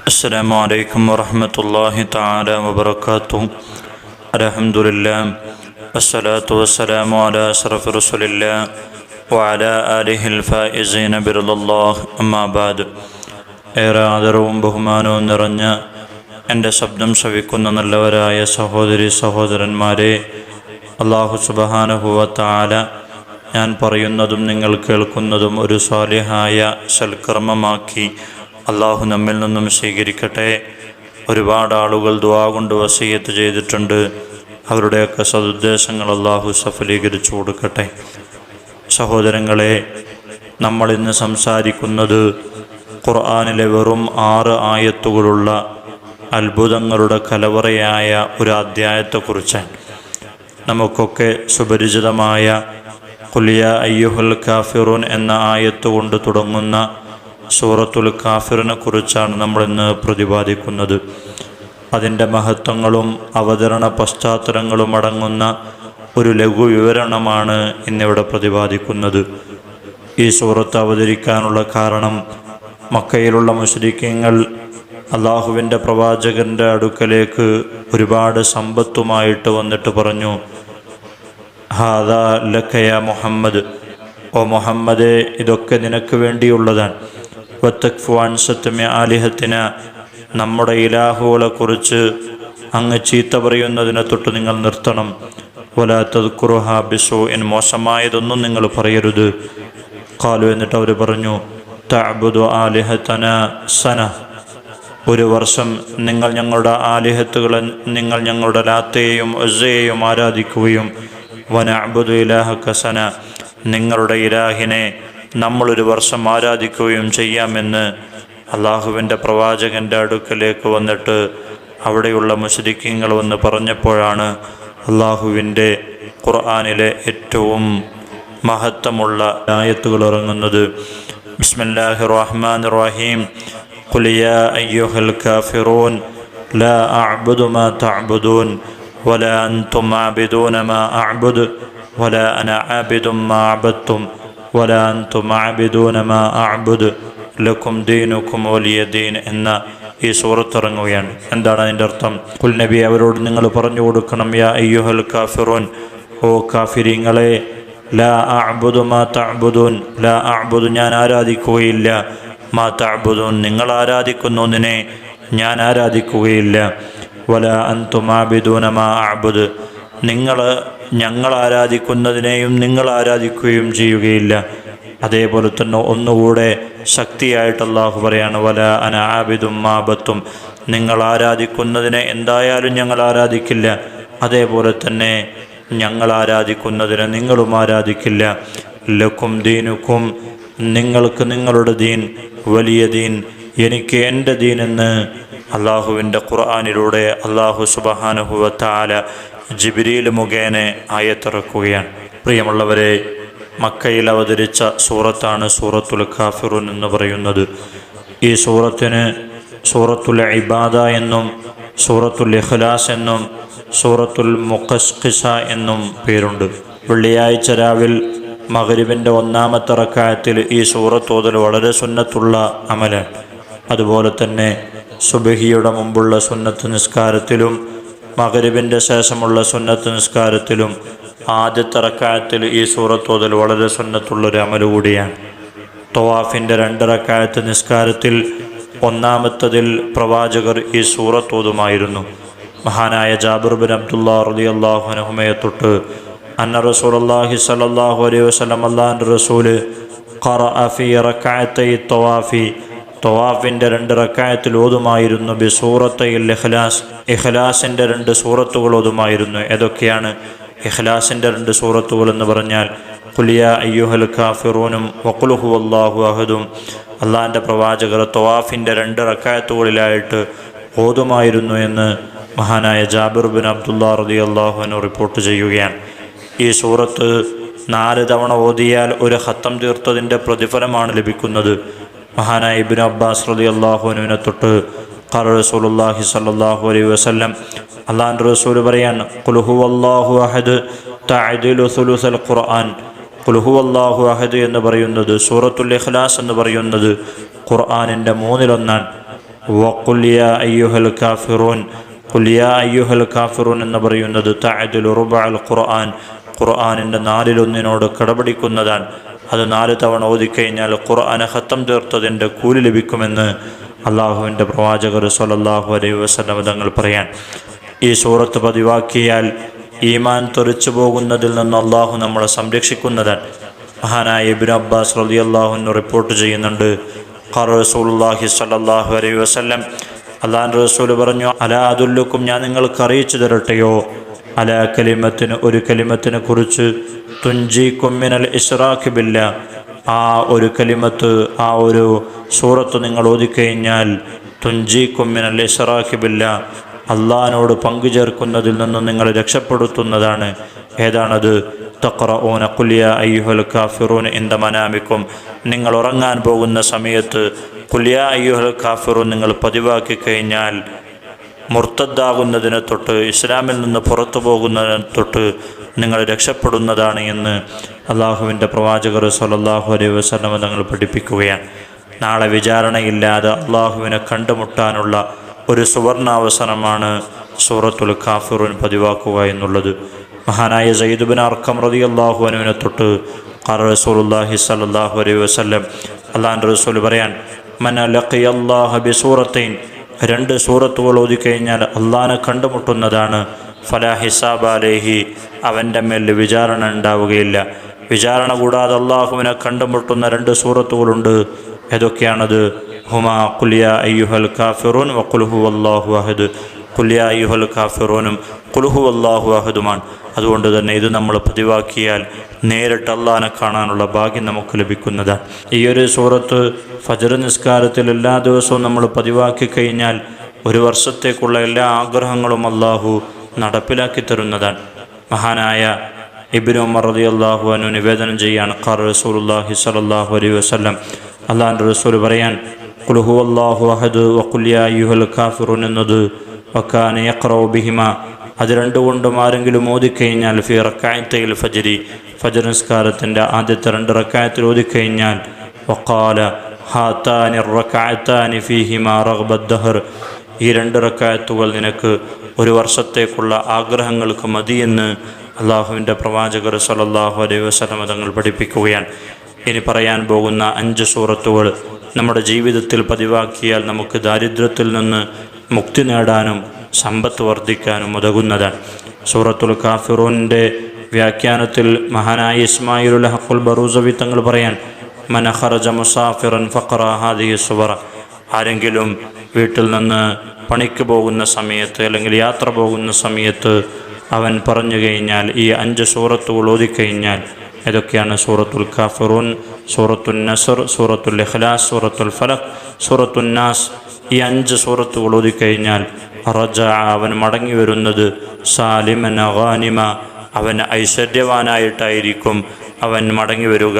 السلام عليكم ورحمة الله تعالى وبركاته الحمد لله والصلاة والسلام على أشرف رسول الله وعلى آله الفائزين برضا الله أما بعد ഏറെ ആദരവും ബഹുമാനവും നിറഞ്ഞ എൻ്റെ ശബ്ദം ശ്രവിക്കുന്ന നല്ലവരായ സഹോദരി സഹോദരന്മാരെ അള്ളാഹു സുബഹാനുഭവത്താല ഞാൻ പറയുന്നതും നിങ്ങൾ കേൾക്കുന്നതും ഒരു സ്വാലിഹായ സൽക്കർമ്മമാക്കി അള്ളാഹു നമ്മിൽ നിന്നും സ്വീകരിക്കട്ടെ. ഒരുപാട് ആളുകൾ ദുവാ കൊണ്ട് വസീയത്ത് ചെയ്തിട്ടുണ്ട്. അവരുടെയൊക്കെ സതുദ്ദേശങ്ങൾ അള്ളാഹു സഫലീകരിച്ചു കൊടുക്കട്ടെ. സഹോദരങ്ങളെ നമ്മൾ ഇന്ന് സംസാരിക്കുന്നത് ഖുർആാനിലെ വെറും ആറ് ആയത്തുകളുള്ള അത്ഭുതങ്ങളുടെ കലവറയായ ഒരു അധ്യായത്തെക്കുറിച്ചാണ്. നമുക്കൊക്കെ സുപരിചിതമായ കുലിയ അയ്യുഹുൽ കാഫിറുൻ എന്ന ആയത്ത് കൊണ്ട് തുടങ്ങുന്ന സൂറത്തുൽ കാഫിറിനെ കുറിച്ചാണ് നമ്മൾ ഇന്ന് പ്രതിപാദിക്കുന്നത്. അതിന്റെ മഹത്വങ്ങളും അവതരണ പശ്ചാത്തലങ്ങളും അടങ്ങുന്ന ഒരു ലഘു വിവരണമാണ് ഇന്നിവിടെ പ്രതിപാദിക്കുന്നത്. ഈ സൂറത്ത് അവതരിക്കാനുള്ള കാരണം മക്കയിലുള്ള മുസ്ലിക്കങ്ങൾ അള്ളാഹുവിന്റെ പ്രവാചകന്റെ അടുക്കലേക്ക് ഒരുപാട് സമ്പത്തുമായിട്ട് വന്നിട്ട് പറഞ്ഞു. ഹാദ ലക്കയ മുഹമ്മദ്. ഓ മുഹമ്മദെ ഇതൊക്കെ നിനക്ക് വേണ്ടിയുള്ളതാണ്. വത്തക്ഫുവാൻ സത്യമ ആലിഹത്തിന്. നമ്മുടെ ഇലാഹുകളെ കുറിച്ച് അങ്ങ് ചീത്ത പറയുന്നതിനെ തൊട്ട് നിങ്ങൾ നിർത്തണം. വലാത്തത് കുറുഹ ബിസു എൻ മോശമായതൊന്നും നിങ്ങൾ പറയരുത്. കാലു എന്നിട്ട് അവർ പറഞ്ഞു തഅബുദു ആലിഹത്തന സന. ഒരു വർഷം നിങ്ങൾ ഞങ്ങളുടെ ആലിഹത്തുകളെ നിങ്ങൾ ഞങ്ങളുടെ ലാത്തയെയും ഒസയെയും ആരാധിക്കുകയും വന അബുദു ഇലാഹക്ക സന നിങ്ങളുടെ ഇലാഹിനെ നമ്മളൊരു വർഷം ആരാധിക്കുകയും ചെയ്യാമെന്ന് അള്ളാഹുവിൻ്റെ പ്രവാചകൻ്റെ അടുക്കലേക്ക് വന്നിട്ട് അവിടെയുള്ള മുസ്ലിക്കങ്ങൾ വന്ന് പറഞ്ഞപ്പോഴാണ് അള്ളാഹുവിൻ്റെ ഖുർആാനിലെ ഏറ്റവും മഹത്വമുള്ള ആയത്തുകൾ ഇറങ്ങുന്നത് ബിസ്മില്ലാഹി റഹ്മാൻ റഹീം قل يا أيها الكافرون لا أعبد ما تعبدون ولا أنتم عابدون ما أعبد ولا أنا عابد ما عبدتم ولا أنتم عابدون ما أعبد ലക്കും ദീനുക്കും വലിയ ദീൻ എന്ന ഈ സൂറത്ത് ഇറങ്ങുകയാണ് എന്താണ് അതിൻ്റെ അർത്ഥം കുൽ നബി അവരോട് നിങ്ങൾ പറഞ്ഞു കൊടുക്കണം യാ അയ്യുഹൽ കാഫിറോൻ ഓ കാഫിരിങ്ങളെ ലാ അഅബുദു മാ തഅബുദൂൻ ലാ അഅബുദു ഞാൻ ആരാധിക്കുകയില്ല മാ തഅബുദൂൻ നിങ്ങൾ ആരാധിക്കുന്നതിനെ ഞാൻ ആരാധിക്കുകയില്ല വല അൻതും ആബിദൂന മാ അഅബുദ്. നിങ്ങൾ ഞങ്ങൾ ആരാധിക്കുന്നതിനെയും നിങ്ങൾ ആരാധിക്കുകയും ചെയ്യുകയില്ല. അതേപോലെ തന്നെ ഒന്നുകൂടെ ശക്തിയായിട്ട് അള്ളാഹു പറയാണ് വല അന ആബിദും മാബത്തും നിങ്ങൾ ആരാധിക്കുന്നതിനെ എന്തായാലും ഞങ്ങൾ ആരാധിക്കില്ല. അതേപോലെ തന്നെ ഞങ്ങൾ ആരാധിക്കുന്നതിനെ നിങ്ങളും ആരാധിക്കില്ല. ലക്കും ദീനുക്കും നിങ്ങൾക്ക് നിങ്ങളുടെ ദീൻ വലിയ ദീൻ എനിക്ക് എന്റെ ദീൻ എന്ന് അള്ളാഹുവിന്റെ ഖുർആാനിലൂടെ അള്ളാഹു സുബഹാനുഹുവത്താല ജിബിരിയിൽ മുഖേന ആയത്തിറക്കുകയാണ്. പ്രിയമുള്ളവരെ മക്കയിൽ അവതരിച്ച സൂറത്താണ് സൂറത്തുൽ ഖാഫിറുൻ എന്ന് പറയുന്നത്. ഈ സൂറത്തിന് സൂറത്തുൽ ഇബാദ എന്നും സൂറത്തുൽ ഇഖ്ലാസ് എന്നും സൂറത്തുൽ മുഖസ്ഖിസ എന്നും പേരുണ്ട്. വെള്ളിയാഴ്ച രാവിൽ മകരിബിന്റെ ഒന്നാമത്തെ റക്കായത്തിൽ ഈ സൂറത്തോതൽ വളരെ സുന്നത്തുള്ള അമലാണ്. അതുപോലെ തന്നെ സുബഹിയുടെ മുമ്പുള്ള സുന്നത്ത് നിസ്കാരത്തിലും മകരുവിന്റെ ശേഷമുള്ള സുന്നത്ത് നിസ്കാരത്തിലും ആദ്യത്തെ റക്കായത്തിൽ ഈ സൂറത്തോതൽ വളരെ സുന്നത്തുള്ളൊരു അമലു കൂടിയാണ്. തവാഫിന്റെ രണ്ട് റക്കായത്ത് നിസ്കാരത്തിൽ ഒന്നാമത്തതിൽ പ്രവാചകർ ഈ സൂറത്തോതുമായിരുന്നു മഹാനായ ജാബിർ ബിൻ അബ്ദുല്ലാ റലി അള്ളാഹുനഹുമയെ തൊട്ട് അന്ന റസൂലല്ലാഹി സലല്ലാഹു അലൈഹി വസ്ലം അള്ളാഹിന്റെ റസൂൽ ഖറ ഫി റക്കായത്തൈ തവാഫി തവാഫിന്റെ രണ്ട് റക്കായത്തിൽ ഓതുമായിരുന്നു ബി സൂറത്തയിൽ ഇഖ്ലാസ്. ഇഖ്ലാസിന്റെ രണ്ട് സൂറത്തുകൾ ഓതുമായിരുന്നു. ഏതൊക്കെയാണ്? ഇഖ്ലാസിന്റെ രണ്ട് സൂറത്തുകൾ എന്ന് പറഞ്ഞാൽ കുലിയ അയ്യുഹൽ ഖാഫിറൂനും വക്കുലുഹു അള്ളാഹു അഹദും. അള്ളാഹിന്റെ പ്രവാചകർ തവാഫിന്റെ രണ്ട് റക്കായത്തുകളിലായിട്ട് ഓതുമായിരുന്നു എന്ന് മഹാനായ ജാബിർ ബിൻ അബ്ദുല്ല റതി അള്ളാഹുവിനു റിപ്പോർട്ട് ചെയ്യുകയാണ്. ഈ സൂറത്ത് നാല് തവണ ഓതിയാൽ ഒരു ഹത്തം തീർത്തതിന്റെ പ്രതിഫലമാണ് ലഭിക്കുന്നത്. മഹാനായ ഇബിൻ അബ്ബാസ് റലി അള്ളാഹുനുവിനെ തൊട്ട് ഖാല റസൂലുള്ളാഹി സ്വല്ലല്ലാഹു അലൈഹി വസല്ലം അള്ളാഹിന്റെ റസൂൽ പറയാണ് ഖുൽഹു അല്ലാഹു അഹദ് തഅദിലു സുലുസൽ ഖുർആൻ. ഖുൽഹു അല്ലാഹു അഹദ് എന്ന് പറയുന്നത് സൂറത്തുൽ ഇഖ്ലാസ് എന്ന് പറയുന്നത് ഖുർആനിന്റെ മൂന്നിലൊന്നാണ്. യാ അയ്യുഹൽ കാഫിറൂൻ. ഖുൽ യാ അയ്യുഹൽ കാഫിറൂൻ എന്ന് പറയുന്നത് തഅദിലു റുബഅൽ ഖുർആൻ. ഖുർആനിന്റെ നാലിലൊന്നിനോട് കടപിടിക്കുന്നതാണ്. അത് നാല് തവണ ഓതിക്കഴിഞ്ഞാൽ ഖുർആൻ ഹത്തം തീർത്തതിന്റെ കൂലി ലഭിക്കുമെന്ന് അള്ളാഹുവിന്റെ പ്രവാചകർ സല്ലല്ലാഹു അലൈഹി വസ്ലം തങ്ങൾ പറയാൻ. ഈ സൂറത്ത് പതിവാക്കിയാൽ ഈമാൻ തെറിച്ചു പോകുന്നതിൽ നിന്ന് അള്ളാഹു നമ്മളെ സംരക്ഷിക്കുന്നതാണ് മഹാനായ ഇബിൻ അബ്ബാസ് റലി അള്ളാഹുവിന് റിപ്പോർട്ട് ചെയ്യുന്നുണ്ട്. ഖാർ റസൂലുള്ളാഹി സ്വല്ലല്ലാഹു അലൈഹി വസല്ലം. അള്ളാൻ റസൂൽ പറഞ്ഞു അലാ അതുല്ലുക്കും ഞാൻ നിങ്ങൾക്ക് അറിയിച്ചു തരട്ടെയോ? അല കലിമത്തിന് ഒരു കലിമത്തിനെ കുറിച്ച് തുഞ്ചി കൊമ്മിനൽ ഇസ്രാഖ് ബില്ല. ആ ഒരു കലിമത്ത് ആ ഒരു സൂറത്ത് നിങ്ങൾ ഓതിക്കഴിഞ്ഞാൽ തുഞ്ചി കൊമ്മിനൽ ഇസ്രാഖ് ബില്ല അള്ളഹാനോട് പങ്കുചേർക്കുന്നതിൽ നിന്ന് നിങ്ങളെ രക്ഷപ്പെടുത്തുന്നതാണ്. ഏതാണത്? തക്റഊന കുലിയ അയ്യുഹൽ കാഫിറൂൻ ഇന്ത മനാമിക്കും നിങ്ങൾ ഉറങ്ങാൻ പോകുന്ന സമയത്ത് കുലിയ അയ്യുഹൽ കാഫിറൂൻ നിങ്ങൾ പതിവാക്കി കഴിഞ്ഞാൽ മുർത്തദ്ദാകുന്നതിനെ തൊട്ട് ഇസ്ലാമിൽ നിന്ന് പുറത്തു പോകുന്നതിനെ തൊട്ട് നിങ്ങൾ രക്ഷപ്പെടുന്നതാണ് എന്ന് അള്ളാഹുവിന്റെ പ്രവാചകർ സലല്ലാഹു അലൈഹി വസല്ലം തങ്ങൾ പഠിപ്പിക്കുകയാണ്. നാളെ വിചാരണയില്ലാതെ അള്ളാഹുവിനെ കണ്ടുമുട്ടാനുള്ള ഒരു സുവർണാവസരമാണ് സൂറത്തുൽ കാഫിറുൻ പതിവാക്കുക എന്നുള്ളത്. മഹാനായ സയ്യിദുബിൻ അർക്കം റതി അള്ളാഹു അനുവിനെ തൊട്ട് ഖാർ റസൂലുള്ളാഹി അലൈ അലൈഹി വസല്ലം അള്ളാഹിന്റെ റസൂൽ പറയാൻ മന ലഖിയല്ലാഹ സൂറത്തൈൻ രണ്ട് സൂറത്തുകൾ ഓതിക്കഴിഞ്ഞാൽ അള്ളാനെ കണ്ടുമുട്ടുന്നതാണ്. ഫലാ ഹിസാബ് അലേഹി. അവന്റെ മേൽ വിചാരണ ഉണ്ടാവുകയില്ല. വിചാരണ കൂടാതെ അള്ളാഹുവിനെ കണ്ടുമുട്ടുന്ന രണ്ട് സൂറത്തുകളുണ്ട്. ഏതൊക്കെയാണത്? ഹുമാ കുലിയ അയ്യുഹൽ കാഫിറൂൻ വക്കുൽഹു അള്ളാഹു അഹദ്. കുലിയ അയ്യുഹൽ കാഫിറൂനും കുൽഹു അള്ളാഹു അഹദുമാണ്. അതുകൊണ്ട് തന്നെ ഇത് നമ്മൾ പതിവാക്കിയാൽ നേരിട്ട് അള്ളഹാനെ കാണാനുള്ള ഭാഗ്യം നമുക്ക് ലഭിക്കുന്നതാണ് ഈ ഒരു സൂറത്ത് ഫജർ നിസ്കാരത്തിൽ എല്ലാ ദിവസവും നമ്മൾ പതിവാക്കി കഴിഞ്ഞാൽ ഒരു വർഷത്തേക്കുള്ള എല്ലാ ആഗ്രഹങ്ങളും അള്ളാഹു നടപ്പിലാക്കി തരുന്നതാണ്. മഹാനായ ഇബിൻ ഉമർ റതി അള്ളാഹു അനു നിവേദനം ചെയ്യാണ്. ഖാർ റസൂലുല്ലാഹി സലാഹു അലൈഹി വസ്ലം അള്ളാഹിന്റെ റസൂൽ പറയാൻ കുലുഹു അള്ളാഹു അഹദ് വക്കുല്യ യുഹൽ കാഫിറുൻ എന്നത് വക്കാന യക്രൗ ബിഹിമ അത് രണ്ടുകൊണ്ടും ആരെങ്കിലും ഓതിക്കഴിഞ്ഞാൽ ഫി റക്കായത്തയിൽ ഫജരി ഫജർ നിസ്കാരത്തിന്റെ ആദ്യത്തെ രണ്ട് റക്കായത്തിൽ ഓതിക്കഴിഞ്ഞാൽ വക്കാല ഹാത്താനി റക്കായത്താനി ഫീഹിമ റഗ്ബദ്ദഹർ ഈ രണ്ട് റക്കായത്തുകൾ നിനക്ക് ഒരു വർഷത്തേക്കുള്ള ആഗ്രഹങ്ങൾക്ക് മതിയെന്ന് അള്ളാഹുവിന്റെ പ്രവാചകർ സലല്ലാഹു അലൈഹി വസ്ലമ തങ്ങൾ പഠിപ്പിക്കുകയാണ്. ഇനി പറയാൻ പോകുന്ന അഞ്ച് സൂറത്തുകൾ നമ്മുടെ ജീവിതത്തിൽ പതിവാക്കിയാൽ നമുക്ക് ദാരിദ്ര്യത്തിൽ നിന്ന് മുക്തി നേടാനും സമ്പത്ത് വർദ്ധിക്കാനും ഉതകുന്നതാണ്. സൂറത്തുൽ കാഫിറൂന്റെ വ്യാഖ്യാനത്തിൽ മഹാനായ ഇസ്മായിലുൽ ഹഖുൽ ബറൂസവി തങ്ങൾ പറയാൻ മനഹറജ മുസാഫിറൻ ഫഖറ ഹാദി സുബറ. ആരെങ്കിലും വീട്ടിൽ നിന്ന് പണിക്ക് പോകുന്ന സമയത്ത് അല്ലെങ്കിൽ യാത്ര പോകുന്ന സമയത്ത് അവൻ പറഞ്ഞു കഴിഞ്ഞാൽ ഈ അഞ്ച് സൂറത്തുകൾ ഓതിക്കഴിഞ്ഞാൽ ഏതൊക്കെയാണ്? സൂറത്തുൽ കാഫിറൂൻ സൂറത്തുൽ നസർ സൂറത്തുൽ ഇഖ്ലാസ് സൂറത്തുൽ ഫലഖ് സൂറത്തുൽ നാസ് ഈ അഞ്ച് സൂറത്തുകൾ ഓതിക്കഴിഞ്ഞാൽ റജ അവൻ മടങ്ങി വരുന്നത് സാലിമൻ അഗാനിമ അവൻ ഐശ്വര്യവാനായിട്ടായിരിക്കും. അവൻ മടങ്ങി വരിക.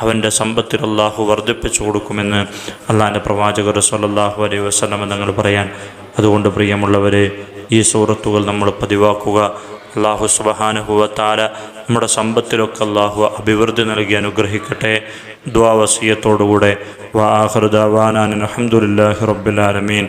അവന്റെ സമ്പത്തിൽ അള്ളാഹു വർദ്ധിപ്പിച്ചു കൊടുക്കുമെന്ന് അള്ളാഹിന്റെ പ്രവാചകർ സല്ലല്ലാഹു അലൈഹി വസല്ലം നിങ്ങൾ പറയാൻ. അതുകൊണ്ട് പ്രിയമുള്ളവരെ ഈ സൂറത്തുകൾ നമ്മൾ പതിവാക്കുക. അള്ളാഹു സുബഹാനുഹുവത്താല നമ്മുടെ സമ്പത്തിലൊക്കെ അള്ളാഹു അഭിവൃദ്ധി നൽകി അനുഗ്രഹിക്കട്ടെ. ദ്വാവസീയത്തോടുകൂടെ വാഹൃദാവാനാൻ അലഹമുല്ലാഹി റബ്ബുലാലമീൻ